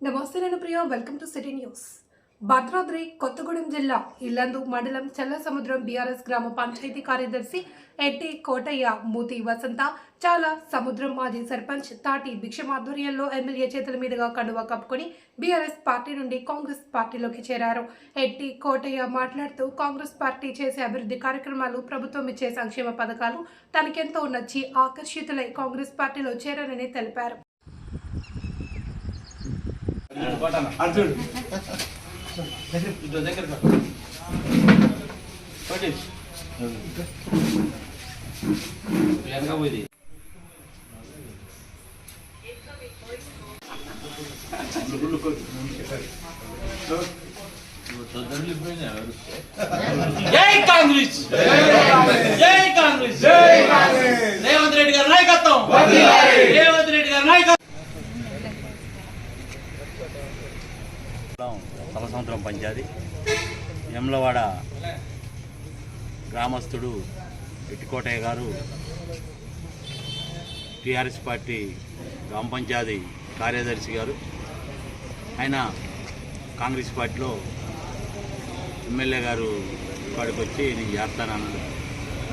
నమస్తే నేను Priya welcome to city news Bhadradri Kothagudem జిల్లా ఇల్లందు మండలం చల్లసముద్రం బీఆర్ఎస్ గ్రామ పంచాయతీ కార్యదర్శి ఎట్టి కోటయ్య మూతి వసంత చాలా సముద్రం మాజీ సర్పంచ్ తాటి భిక్షం ఆధ్వర్యంలో ఎమ్మెల్యే చేతుల మీదుగా కండువ కప్పుకొని బీఆర్ఎస్ పార్టీ నుండి కాంగ్రెస్ పార్టీలోకి చేరారు. ఎట్టి కోటయ్య మాట్లాడుతూ కాంగ్రెస్ పార్టీ చేసే అభివృద్ధి కార్యక్రమాలు ప్రభుత్వం ఇచ్చే సంక్షేమ పథకాలు తనకెంతో నచ్చి ఆకర్షితులై కాంగ్రెస్ పార్టీలో చేరారని తెలిపారు. అర్జున్ దగ్గర పటేష్ వెనక పోయి జై కాంగ్రెస్. జై కాంగ్రెస్. రేవంత్ రెడ్డి గారి నాయకత్వం రేవంత్ రెడ్డి గారి నాయకత్వం నవ సంవత్సరం పంచాది. యమ్లవాడ గ్రామస్తుడు ఎట్టికోటయ్య గారు టీఆర్ఎస్ పార్టీ గ్రామ పంచాయతీ కార్యదర్శి గారు. ఆయన కాంగ్రెస్ పార్టీలో ఎమ్మెల్యే గారు ఇక్కడికి వచ్చి నేను చేస్తానన్నాడు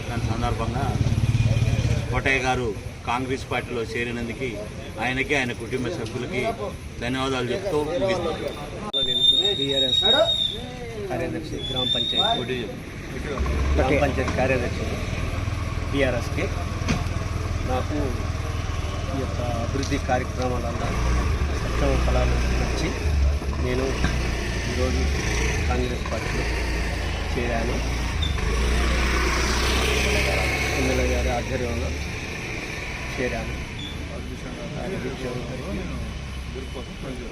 దాని సందర్భంగా కోటయ్య గారు కాంగ్రెస్ పార్టీలో చేరినందుకు ఆయనకి ఆయన కుటుంబ సభ్యులకి ధన్యవాదాలు చెప్తూ ముగిస్తున్నాను. బీఆర్ఎస్ కార్యదర్శి గ్రామ పంచాయతీ. గ్రామ పంచాయతీ కార్యదర్శి బీఆర్ఎస్కి నాకు ఈ యొక్క అభివృద్ధి కార్యక్రమాలలో సక్షమ ఫలాలు వచ్చి నేను ఈరోజు కాంగ్రెస్ పార్టీలో చేరాను. ఎమ్మెల్యే గారి ఆధ్వర్యంలో చేరాను. అభివృద్ధి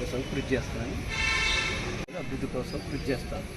కోసం కృషి చేస్తాను. అభివృద్ధి కోసం కృషి చేస్తాను.